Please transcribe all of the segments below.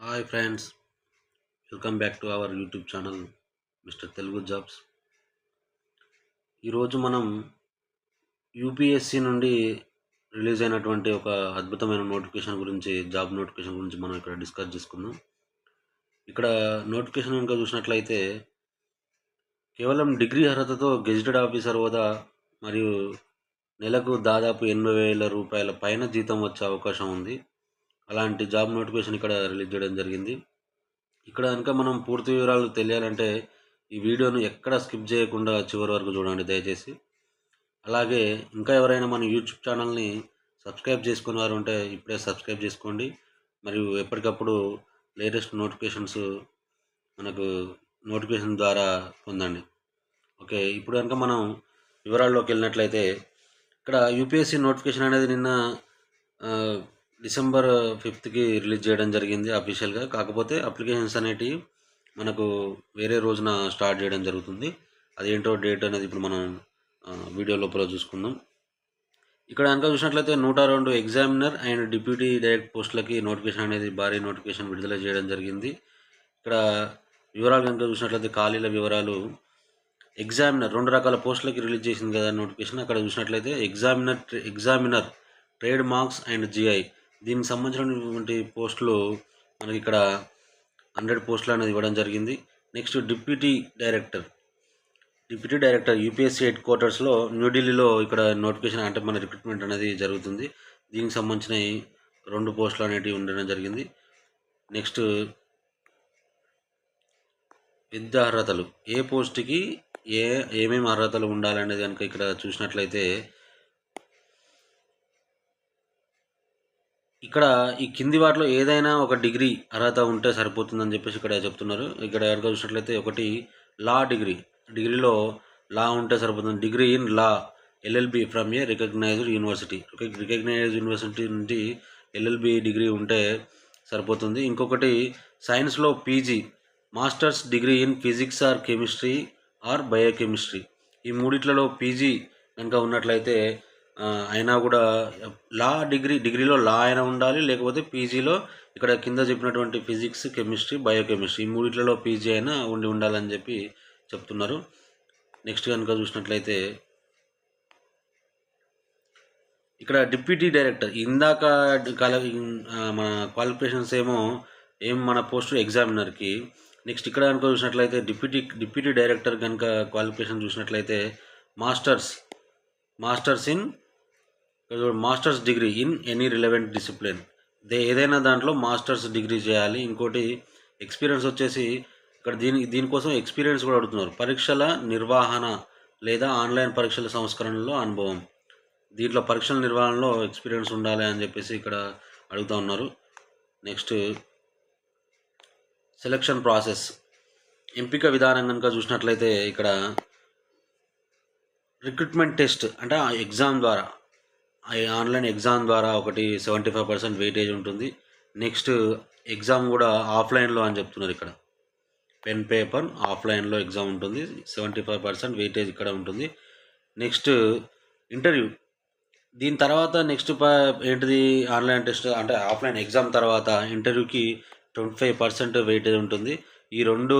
Hi friends welcome back to our YouTube channel Mr Telugu jobs ఈరోజు మనం UPSC నుండి release అయినటువంటి ఒక అద్భుతమైన నోటిఫికేషన్ గురించి జాబ్ నోటిఫికేషన్ గురించి మనం ఇక్కడ డిస్కస్ చేసుకుందాం. ఇక్కడ నోటిఫికేషన్ కనుక చూసినట్లయితే కేవలం డిగ్రీ అర్హతతో గెజిటెడ్ ఆఫీసర్ హోదా మరియు నెలకు దాదాపు ఎనభై వేల రూపాయల పైన జీతం వచ్చే అవకాశం ఉంది. అలాంటి జాబ్ నోటిఫికేషన్ ఇక్కడ రిలీజ్ చేయడం జరిగింది. ఇక్కడ కనుక మనం పూర్తి వివరాలు తెలియాలంటే ఈ వీడియోను ఎక్కడ స్కిప్ చేయకుండా చివరి వరకు చూడండి దయచేసి. అలాగే ఇంకా ఎవరైనా మన యూట్యూబ్ ఛానల్ని సబ్స్క్రైబ్ చేసుకున్న వారు ఉంటే ఇప్పుడే సబ్స్క్రైబ్ చేసుకోండి. మరియు ఎప్పటికప్పుడు లేటెస్ట్ నోటిఫికేషన్స్ మనకు నోటిఫికేషన్ ద్వారా పొందండి. ఓకే ఇప్పుడు కనుక మనం వివరాల్లోకి వెళ్ళినట్లయితే ఇక్కడ యూపీఎస్సీ నోటిఫికేషన్ అనేది నిన్న డిసెంబర్ ఫిఫ్త్కి రిలీజ్ చేయడం జరిగింది అఫీషియల్గా. కాకపోతే అప్లికేషన్స్ అనేటివి మనకు వేరే రోజున స్టార్ట్ చేయడం జరుగుతుంది. అదేంటో డేట్ అనేది ఇప్పుడు మనం వీడియో లోపల చూసుకుందాం. ఇక్కడ కనుక చూసినట్లయితే నూట రెండు ఎగ్జామినర్ అండ్ డిప్యూటీ డైరెక్ట్ పోస్టులకి నోటిఫికేషన్ అనేది భారీ నోటిఫికేషన్ విడుదల చేయడం జరిగింది. ఇక్కడ వివరాలు కనుక చూసినట్లయితే ఖాళీల వివరాలు. ఎగ్జామినర్ రెండు రకాల పోస్టులకి రిలీజ్ చేసింది కదా నోటిఫికేషన్. అక్కడ చూసినట్లయితే examiner examiner trade marks and GI. దీనికి సంబంధించినటువంటి పోస్టులు మనకి ఇక్కడ హండ్రెడ్ పోస్టులు అనేది ఇవ్వడం జరిగింది. Next deputy director. Deputy director UPSC head క్వార్టర్స్లో న్యూఢిల్లీలో ఇక్కడ నోటిఫికేషన్ అంటే మన రిక్రూట్మెంట్ అనేది జరుగుతుంది. దీనికి సంబంధించిన రెండు పోస్టులు అనేటివి ఉండడం జరిగింది. నెక్స్ట్ విద్యా అర్హతలు. ఏ పోస్ట్కి ఏ ఏమేమి అర్హతలు ఉండాలనేది కనుక ఇక్కడ చూసినట్లయితే ఇక్కడ ఈ కింది వాటిలో ఏదైనా ఒక డిగ్రీ అర్హత ఉంటే సరిపోతుందని చెప్పేసి ఇక్కడ చెప్తున్నారు. ఇక్కడ కనుక చూసినట్లయితే ఒకటి లా డిగ్రీ. డిగ్రీలో లా ఉంటే సరిపోతుంది. Degree in law LLB from a recognised university. Recognised university నుండి ఎల్ఎల్బి డిగ్రీ ఉంటే సరిపోతుంది. ఇంకొకటి సైన్స్లో PG masters degree in physics or chemistry or biochemistry. ఈ మూడిట్లలో పీజీ కనుక ఉన్నట్లయితే అయినా కూడా లా డిగ్రీ డిగ్రీలో లా అయినా ఉండాలి లేకపోతే పీజీలో ఇక్కడ కింద చెప్పినటువంటి ఫిజిక్స్ కెమిస్ట్రీ బయోకెమిస్ట్రీ ఈ మూడిట్లలో పీజీ అయినా ఉండి ఉండాలని చెప్పి చెప్తున్నారు. నెక్స్ట్ కనుక చూసినట్లయితే ఇక్కడ డిప్యూటీ డైరెక్టర్ ఇందాక మన క్వాలిఫికేషన్స్ ఏమో ఏం మన పోస్ట్ ఎగ్జామినర్కి నెక్స్ట్ ఇక్కడ కనుక చూసినట్లయితే డిప్యూటీ డిప్యూటీ డైరెక్టర్ కనుక క్వాలిఫికేషన్ చూసినట్లయితే masters masters in masters degree in any relevant discipline. The ఏదైనా దాంట్లో మాస్టర్స్ డిగ్రీ చేయాలి. ఇంకోటి ఎక్స్పీరియన్స్ వచ్చేసి ఇక్కడ దీని దీనికోసం ఎక్స్పీరియన్స్ కూడా అడుగుతున్నారు. పరీక్షల నిర్వహణ లేదా ఆన్లైన్ పరీక్షల సంస్కరణలో అనుభవం. దీంట్లో పరీక్షల నిర్వహణలో ఎక్స్పీరియన్స్ ఉండాలి అని చెప్పేసి ఇక్కడ అడుగుతూ ఉన్నారు. Next selection process. ఎంపిక విధానం కనుక చూసినట్లయితే ఇక్కడ రిక్రూట్మెంట్ టెస్ట్ అంటే ఆ ఎగ్జామ్ ద్వారా ఆన్లైన్ ఎగ్జామ్ ద్వారా ఒకటి సెవెంటీ ఫైవ్ పర్సెంట్ వెయిటేజ్ ఉంటుంది. నెక్స్ట్ ఎగ్జామ్ కూడా ఆఫ్లైన్లో అని చెప్తున్నారు ఇక్కడ. పెన్ పేపర్ ఆఫ్లైన్లో ఎగ్జామ్ ఉంటుంది. సెవెంటీ ఫైవ్ పర్సెంట్ వెయిటేజ్ ఇక్కడ ఉంటుంది. Next interview. దీని తర్వాత నెక్స్ట్ ప ఏంటిది ఆన్లైన్ టెస్ట్ అంటే ఆఫ్లైన్ ఎగ్జామ్ తర్వాత ఇంటర్వ్యూకి ట్వంటీ ఫైవ్ పర్సెంట్ వెయిటేజ్ ఉంటుంది. ఈ రెండు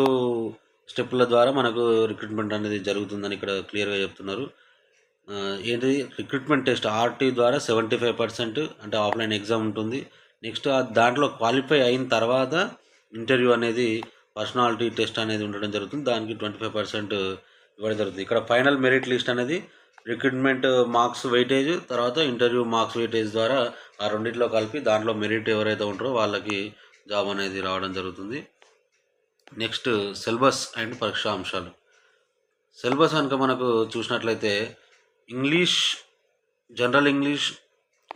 స్టెప్పుల ద్వారా మనకు రిక్రూట్మెంట్ అనేది జరుగుతుందని ఇక్కడ క్లియర్గా చెప్తున్నారు. ఏంటి ఏంటిది? రిక్రూట్మెంట్ టెస్ట్ ఆర్టీ ద్వారా సెవెంటీ ఫైవ్ పర్సెంట్ అంటే ఆఫ్లైన్ ఎగ్జామ్ ఉంటుంది. నెక్స్ట్ దాంట్లో క్వాలిఫై అయిన తర్వాత ఇంటర్వ్యూ అనేది పర్సనాలిటీ టెస్ట్ అనేది ఉండడం జరుగుతుంది. దానికి ట్వంటీ ఫైవ్ పర్సెంట్ ఇవ్వడం జరుగుతుంది. ఇక్కడ ఫైనల్ మెరిట్ లిస్ట్ అనేది రిక్రూట్మెంట్ మార్క్స్ వెయిటేజ్ తర్వాత ఇంటర్వ్యూ మార్క్స్ వెయిటేజ్ ద్వారా ఆ రెండింటిలో కలిపి దాంట్లో మెరిట్ ఎవరైతే ఉంటారో వాళ్ళకి జాబ్ అనేది రావడం జరుగుతుంది. నెక్స్ట్ సిలబస్ అండ్ పరీక్ష అంశాలు సిలబస్ కనుక మనకు చూసినట్లయితే English general English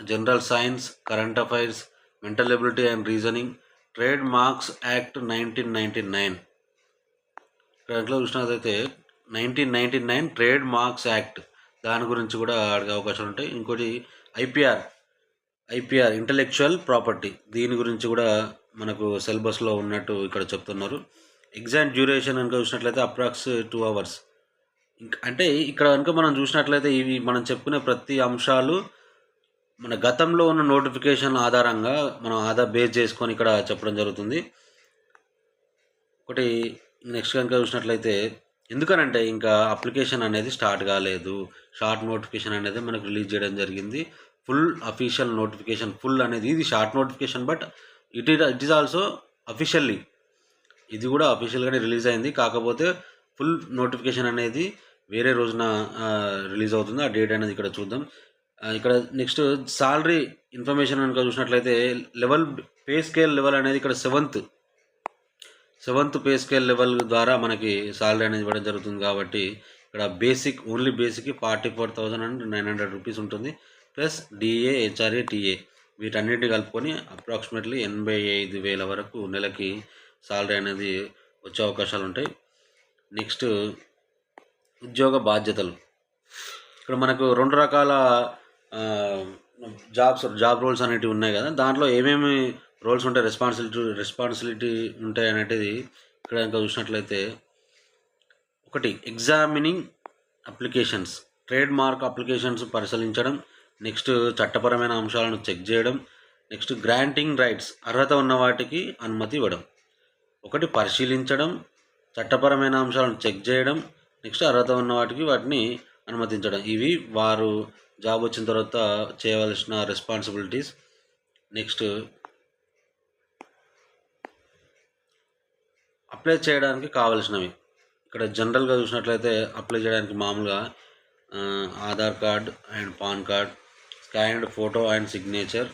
general science current affairs mental ability and reasoning trade marks act nineteen ninety nine. దాంట్లో చూసినట్లయితే nineteen ninety nine trade marks act. దాని గురించి కూడా అడిగే అవకాశాలు ఉంటాయి. ఇంకోటి ఐపీఆర్ ఐపీఆర్ ఇంటలెక్చువల్ ప్రాపర్టీ. దీని గురించి కూడా మనకు సిలబస్లో ఉన్నట్టు ఇక్కడ చెప్తున్నారు. ఎగ్జామ్ డ్యూరేషన్ కనుక చూసినట్లయితే అప్రాక్స్ టూ అవర్స్. అంటే ఇక్కడ కనుక మనం చూసినట్లయితే ఇవి మనం చెప్పుకునే ప్రతి అంశాలు మన గతంలో ఉన్న నోటిఫికేషన్ ఆధారంగా మనం ఆధార్ బేస్ చేసుకొని ఇక్కడ చెప్పడం జరుగుతుంది. ఒకటి నెక్స్ట్ కనుక చూసినట్లయితే ఎందుకనంటే ఇంకా అప్లికేషన్ అనేది స్టార్ట్ కాలేదు. షార్ట్ నోటిఫికేషన్ అనేది మనకు రిలీజ్ చేయడం జరిగింది. ఫుల్ అఫీషియల్ నోటిఫికేషన్ ఫుల్ అనేది ఇది short notification but it it it is also officially. ఇది కూడా అఫీషియల్గానే రిలీజ్ అయింది. కాకపోతే ఫుల్ నోటిఫికేషన్ అనేది వేరే రోజున రిలీజ్ అవుతుంది. ఆ డేట్ అనేది ఇక్కడ చూద్దాం. ఇక్కడ నెక్స్ట్ సాలరీ ఇన్ఫర్మేషన్ కనుక చూసినట్లయితే లెవెల్ పే స్కేల్ లెవెల్ అనేది ఇక్కడ seventh. Seventh pay scale level ద్వారా మనకి సాలరీ అనేది ఇవ్వడం జరుగుతుంది కాబట్టి ఇక్కడ basic only basic forty four thousand and nine hundred rupees ఉంటుంది. ప్లస్ డిఏ హెచ్ఆర్ఏ టీఏ వీటన్నిటిని కలుపుకొని అప్రాక్సిమేట్లీ ఎనభై ఐదు వేల వరకు నెలకి సాలరీ అనేది వచ్చే అవకాశాలు ఉంటాయి. నెక్స్ట్ ఉద్యోగ బాధ్యతలు. ఇక్కడ మనకు రెండు రకాల జాబ్స్ జాబ్ రోల్స్ అనేటివి ఉన్నాయి కదా. దాంట్లో ఏమేమి రోల్స్ ఉంటాయి రెస్పాన్సిబిలిటీ రెస్పాన్సిబిలిటీ ఉంటాయి అనేది ఇక్కడ ఇంకా చూసినట్లయితే ఒకటి examining applications trade mark applications పరిశీలించడం నెక్స్ట్ చట్టపరమైన అంశాలను చెక్ చేయడం నెక్స్ట్ గ్రాంటింగ్ రైట్స్ అర్హత ఉన్న వాటికి అనుమతి ఇవ్వడం. ఒకటి పరిశీలించడం చట్టపరమైన అంశాలను చెక్ చేయడం నెక్స్ట్ అర్హత ఉన్న వాటికి వాటిని అనుమతించడం. ఇవి వారు జాబ్ వచ్చిన తర్వాత చేయవలసిన రెస్పాన్సిబిలిటీస్ నెక్స్ట్ అప్లై చేయడానికి కావలసినవి. ఇక్కడ జనరల్గా చూసినట్లయితే అప్లై చేయడానికి మామూలుగా Aadhaar card and PAN card scanned photo and signature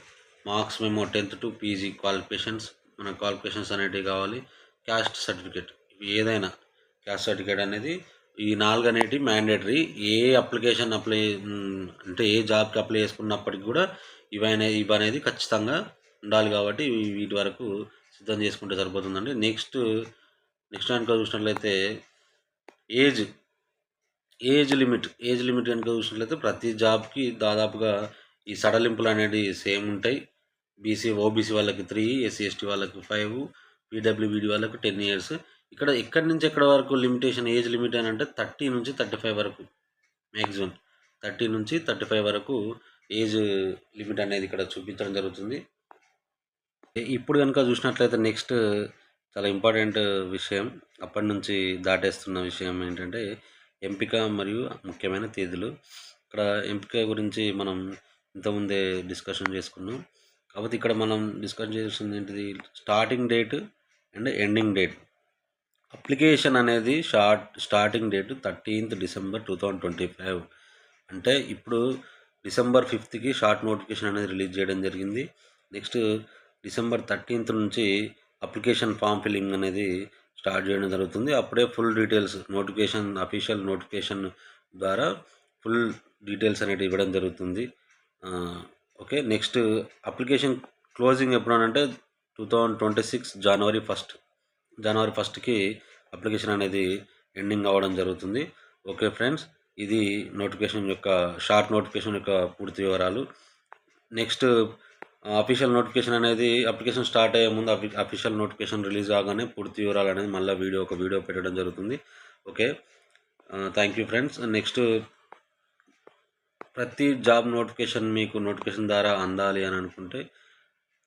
marks memo tenth to PG qualifications మన క్వాలిఫికేషన్స్ అనేటివి కావాలి. క్యాస్ట్ సర్టిఫికేట్ ఏదైనా క్యాస్ట్ సర్టిఫికేట్ అనేది ఈ నాలుగు అనేటివి మ్యాండేటరీ ఏ అప్లికేషన్ అప్లై అంటే ఏ జాబ్కి అప్లై చేసుకున్నప్పటికి కూడా ఇవైనా ఇవి అనేది ఖచ్చితంగా ఉండాలి కాబట్టి వీటి వరకు సిద్ధం చేసుకుంటే సరిపోతుందండి. నెక్స్ట్ నెక్స్ట్ కనుక చూసినట్లయితే age age limit age limit కనుక చూసినట్లయితే ప్రతి జాబ్కి దాదాపుగా ఈ సడలింపులు అనేవి సేమ్ ఉంటాయి. బీసీ ఓబీసీ వాళ్ళకి త్రీ ఎస్సీ ఎస్టీ వాళ్ళకి ఫైవ్ పీడబ్ల్యూబీడీ వాళ్ళకి టెన్ ఇయర్స్ ఇక్కడ ఎక్కడి నుంచి ఎక్కడ వరకు లిమిటేషన్ ఏజ్ లిమిట్ అని అంటే థర్టీ నుంచి థర్టీ ఫైవ్ వరకు మ్యాక్సిమం థర్టీ నుంచి థర్టీ ఫైవ్ వరకు ఏజ్ లిమిట్ అనేది ఇక్కడ చూపించడం జరుగుతుంది. ఇప్పుడు కనుక చూసినట్లయితే నెక్స్ట్ చాలా ఇంపార్టెంట్ విషయం అప్పటి నుంచి దాటేస్తున్న విషయం ఏంటంటే ఎంపిక మరియు ముఖ్యమైన తేదీలు. ఇక్కడ ఎంపిక గురించి మనం ఇంతకుముందే డిస్కషన్ చేసుకున్నాం. కాబట్టి ఇక్కడ మనం డిస్కస్ చేస్తుంది ఏంటిది? Starting date and ending date application అనేది short starting date thirteenth December two thousand twenty five అంటే ఇప్పుడు డిసెంబర్ ఫిఫ్త్కి షార్ట్ నోటిఫికేషన్ అనేది రిలీజ్ చేయడం జరిగింది. నెక్స్ట్ డిసెంబర్ థర్టీన్త్ నుంచి అప్లికేషన్ ఫామ్ ఫిల్లింగ్ అనేది స్టార్ట్ చేయడం జరుగుతుంది. అప్పుడే full details notification official notification ద్వారా ఫుల్ డీటెయిల్స్ అనేవి ఇవ్వడం జరుగుతుంది. Okay next application closing ఎప్పుడనంటే two thousand twenty six January first. జనవరి ఫస్ట్కి అప్లికేషన్ అనేది ఎండింగ్ అవ్వడం జరుగుతుంది. ఓకే ఫ్రెండ్స్ ఇది నోటిఫికేషన్ యొక్క షార్ట్ నోటిఫికేషన్ యొక్క పూర్తి వివరాలు. నెక్స్ట్ అఫీషియల్ నోటిఫికేషన్ అనేది అప్లికేషన్ స్టార్ట్ అయ్యే ముందు అఫీషియల్ నోటిఫికేషన్ రిలీజ్ కాగానే పూర్తి వివరాలు అనేది మళ్ళీ వీడియో ఒక వీడియో పెట్టడం జరుగుతుంది. Okay thank you friends. Next ప్రతి జాబ్ నోటిఫికేషన్ మీకు నోటిఫికేషన్ ద్వారా అందాలి అని అనుకుంటే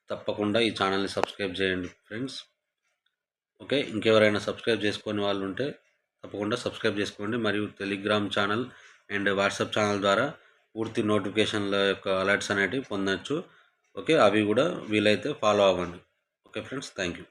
తప్పకుండా ఈ ఛానల్ని సబ్స్క్రైబ్ చేయండి ఫ్రెండ్స్. ఓకే ఇంకెవరైనా సబ్స్క్రైబ్ చేసుకునే వాళ్ళు ఉంటే తప్పకుండా సబ్స్క్రైబ్ చేసుకోండి. మరియు Telegram channel and WhatsApp channel ద్వారా పూర్తి నోటిఫికేషన్ల యొక్క అలర్ట్స్ అనేటివి పొందవచ్చు ఓకే అవి కూడా వీలైతే ఫాలో అవ్వండి. Okay friends thank you